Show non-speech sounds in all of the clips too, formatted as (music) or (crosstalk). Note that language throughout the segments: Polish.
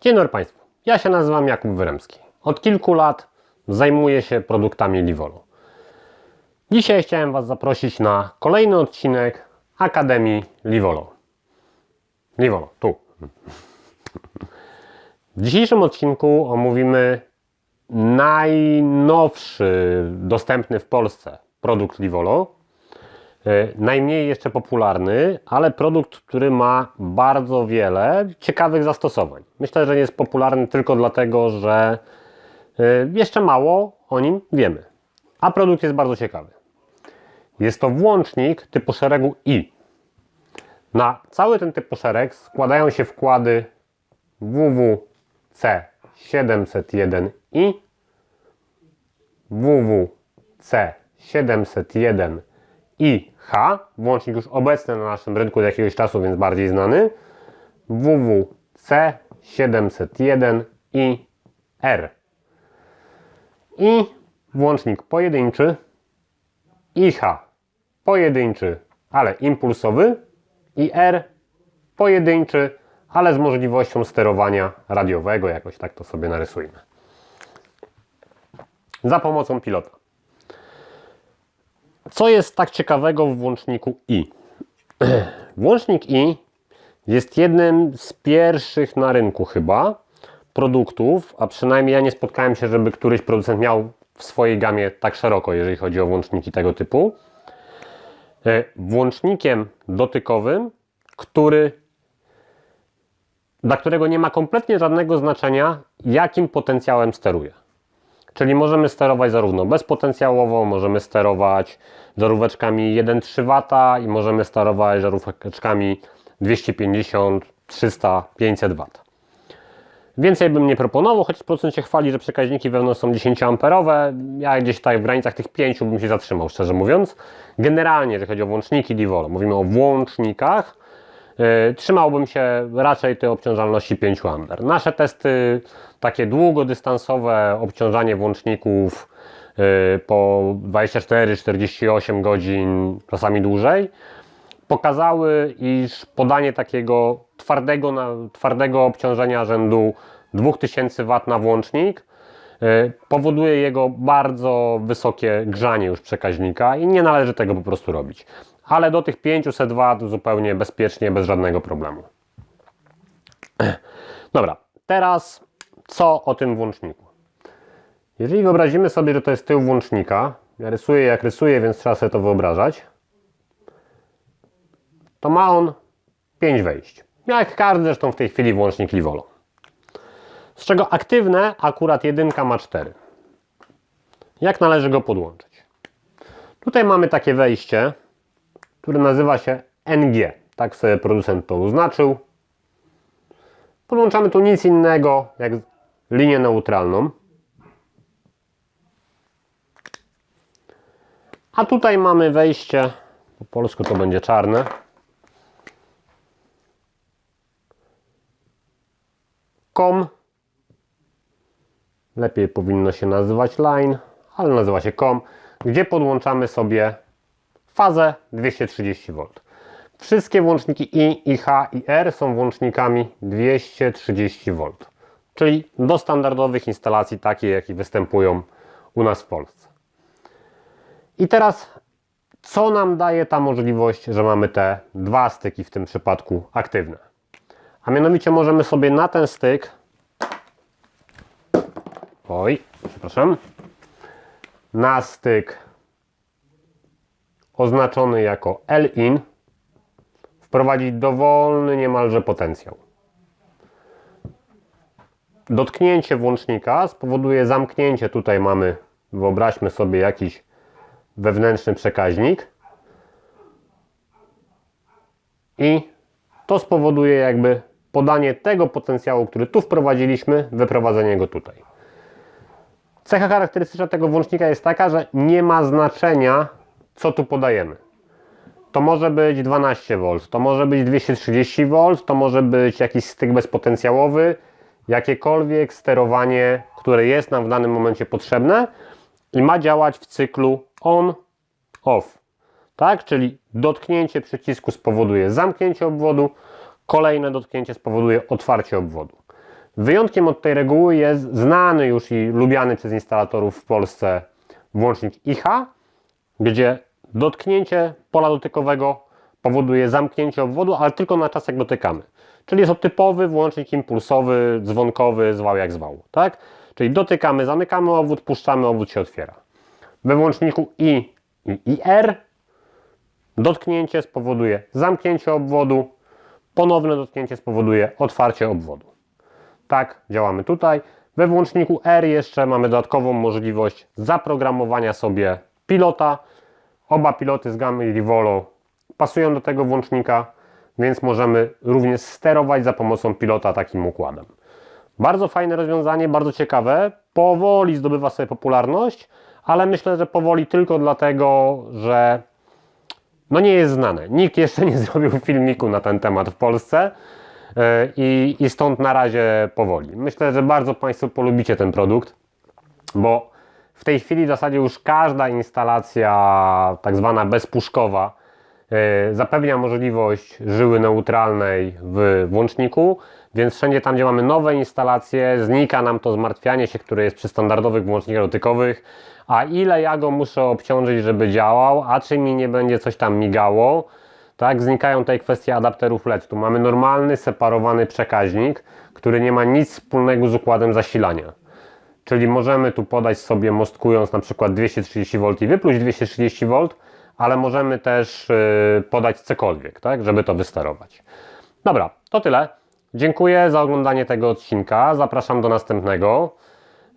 Dzień dobry Państwu. Ja się nazywam Jakub Wyremski. Od kilku lat zajmuję się produktami Livolo. Dzisiaj chciałem Was zaprosić na kolejny odcinek Akademii Livolo. Livolo, tu. W dzisiejszym odcinku omówimy najnowszy dostępny w Polsce produkt Livolo. E, Najmniej jeszcze popularny, ale produkt, który ma bardzo wiele ciekawych zastosowań. Myślę, że jest popularny tylko dlatego, że e, jeszcze mało o nim wiemy. A produkt jest bardzo ciekawy. Jest to włącznik typu szeregu I. Na cały ten typ szereg składają się wkłady WWC701i, WWC701 i H, włącznik już obecny na naszym rynku od jakiegoś czasu, więc bardziej znany, WWC 701 i R. I włącznik pojedynczy IH pojedynczy, ale impulsowy i R pojedynczy, ale z możliwością sterowania radiowego, jakoś tak to sobie narysujmy. Za pomocą pilota. Co jest tak ciekawego w włączniku I? (clears throat) Włącznik I jest jednym z pierwszych na rynku chyba produktów, a przynajmniej ja nie spotkałem się, żeby któryś producent miał w swojej gamie tak szeroko, jeżeli chodzi o włączniki tego typu. E, Włącznikiem dotykowym, który dla którego nie ma kompletnie żadnego znaczenia, jakim potencjałem steruje. Czyli możemy sterować zarówno bezpotencjałowo, możemy sterować żaróweczkami 1,3 W i możemy sterować żaróweczkami 250, 300, 500 W. Więcej bym nie proponował, choć producent się chwali, że przekaźniki wewnątrz są 10 amperowe. Ja gdzieś tutaj w granicach tych 5 bym się zatrzymał, szczerze mówiąc. Generalnie, jeżeli chodzi o włączniki Divolo, mówimy o włącznikach, yy, trzymałbym się raczej tej obciążalności 5 A. Nasze testy, takie długodystansowe obciążanie włączników yy, po 24-48 godzin, czasami dłużej, pokazały, iż podanie takiego twardego, twardego obciążenia rzędu 2000 W na włącznik y, powoduje jego bardzo wysokie grzanie już przekaźnika i nie należy tego po prostu robić. Ale do tych 500 W zupełnie bezpiecznie, bez żadnego problemu. (clears throat) Dobra, teraz co o tym włączniku? Jeżeli wyobrazimy sobie, że to jest tył włącznika, ja rysuję jak rysuję, więc trzeba sobie to wyobrażać to ma on 5 wejść. Jak każdy zresztą w tej chwili włącznik Livolo. Z czego aktywne akurat jedynka ma 4. Jak należy go podłączyć? Tutaj mamy takie wejście, które nazywa się NG. Tak sobie producent to oznaczył. Podłączamy tu nic innego jak linię neutralną. A tutaj mamy wejście, po polsku to będzie czarne. COM. Lepiej powinno się nazywać line, ale nazywa się COM, gdzie podłączamy sobie fazę 230V. Wszystkie włączniki I, IH i R są włącznikami 230V, czyli do standardowych instalacji takich, jakie występują u nas w Polsce. I teraz, co nam daje ta możliwość, że mamy te dwa styki w tym przypadku aktywne? A mianowicie możemy sobie na ten styk, oj, przepraszam, na styk oznaczony jako L-in wprowadzić dowolny niemalże potencjał. Dotknięcie włącznika spowoduje zamknięcie, tutaj mamy, wyobraźmy sobie jakiś wewnętrzny przekaźnik i to spowoduje jakby podanie tego potencjału, który tu wprowadziliśmy, wyprowadzenie go tutaj. Cecha charakterystyczna tego włącznika jest taka, że nie ma znaczenia, co tu podajemy. To może być 12V, to może być 230V, to może być jakiś styk bezpotencjałowy, jakiekolwiek sterowanie, które jest nam w danym momencie potrzebne i ma działać w cyklu on-off. Tak? Czyli dotknięcie przycisku spowoduje zamknięcie obwodu, kolejne dotknięcie spowoduje otwarcie obwodu. Wyjątkiem od tej reguły jest znany już i lubiany przez instalatorów w Polsce włącznik IH, gdzie dotknięcie pola dotykowego powoduje zamknięcie obwodu, ale tylko na czas jak dotykamy. Czyli jest to typowy włącznik impulsowy, dzwonkowy, zwał jak zwał. Tak? Czyli dotykamy, zamykamy obwód, puszczamy, obwód się otwiera. We włączniku I i IR dotknięcie spowoduje zamknięcie obwodu, ponowne dotknięcie spowoduje otwarcie obwodu. Tak działamy tutaj. We włączniku R jeszcze mamy dodatkową możliwość zaprogramowania sobie pilota. Oba piloty z gamy Rivolo pasują do tego włącznika, więc możemy również sterować za pomocą pilota takim układem. Bardzo fajne rozwiązanie, bardzo ciekawe. Powoli zdobywa sobie popularność, ale myślę, że powoli tylko dlatego, że no nie jest znane. Nikt jeszcze nie (laughs) zrobił filmiku na ten temat w Polsce yy, i, i stąd na razie powoli. Myślę, że bardzo Państwo polubicie ten produkt, bo w tej chwili w zasadzie już każda instalacja tak zwana bezpuszkowa zapewnia możliwość żyły neutralnej w włączniku, więc wszędzie tam, gdzie mamy nowe instalacje, znika nam to zmartwianie się, które jest przy standardowych włącznikach dotykowych, a ile ja go muszę obciążyć, żeby działał, a czy mi nie będzie coś tam migało. Tak, znikają tutaj kwestie adapterów LED. Tu mamy normalny, separowany przekaźnik, który nie ma nic wspólnego z układem zasilania. Czyli możemy tu podać sobie mostkując na przykład 230V i wypluć 230V, ale możemy też yy, podać cokolwiek, tak, żeby to wysterować. Dobra, to tyle. Dziękuję za oglądanie tego odcinka. Zapraszam do następnego. Yy,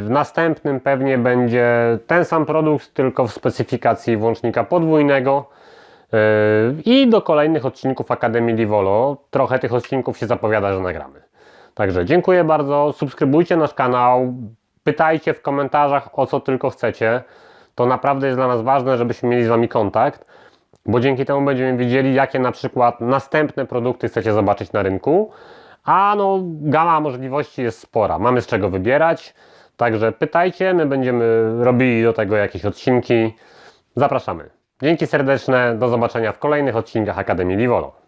W następnym pewnie będzie ten sam produkt, tylko w specyfikacji włącznika podwójnego. Yy, I do kolejnych odcinków Akademii Livolo. Trochę tych odcinków się zapowiada, że nagramy. Także dziękuję bardzo. Subskrybujcie nasz kanał. Pytajcie w komentarzach o co tylko chcecie. To naprawdę jest dla nas ważne, żebyśmy mieli z Wami kontakt, bo dzięki temu będziemy wiedzieli, jakie na przykład następne produkty chcecie zobaczyć na rynku. A no, gama możliwości jest spora. Mamy z czego wybierać. Także pytajcie, my będziemy robili do tego jakieś odcinki. Zapraszamy. Dzięki serdeczne, do zobaczenia w kolejnych odcinkach Akademii Livolo.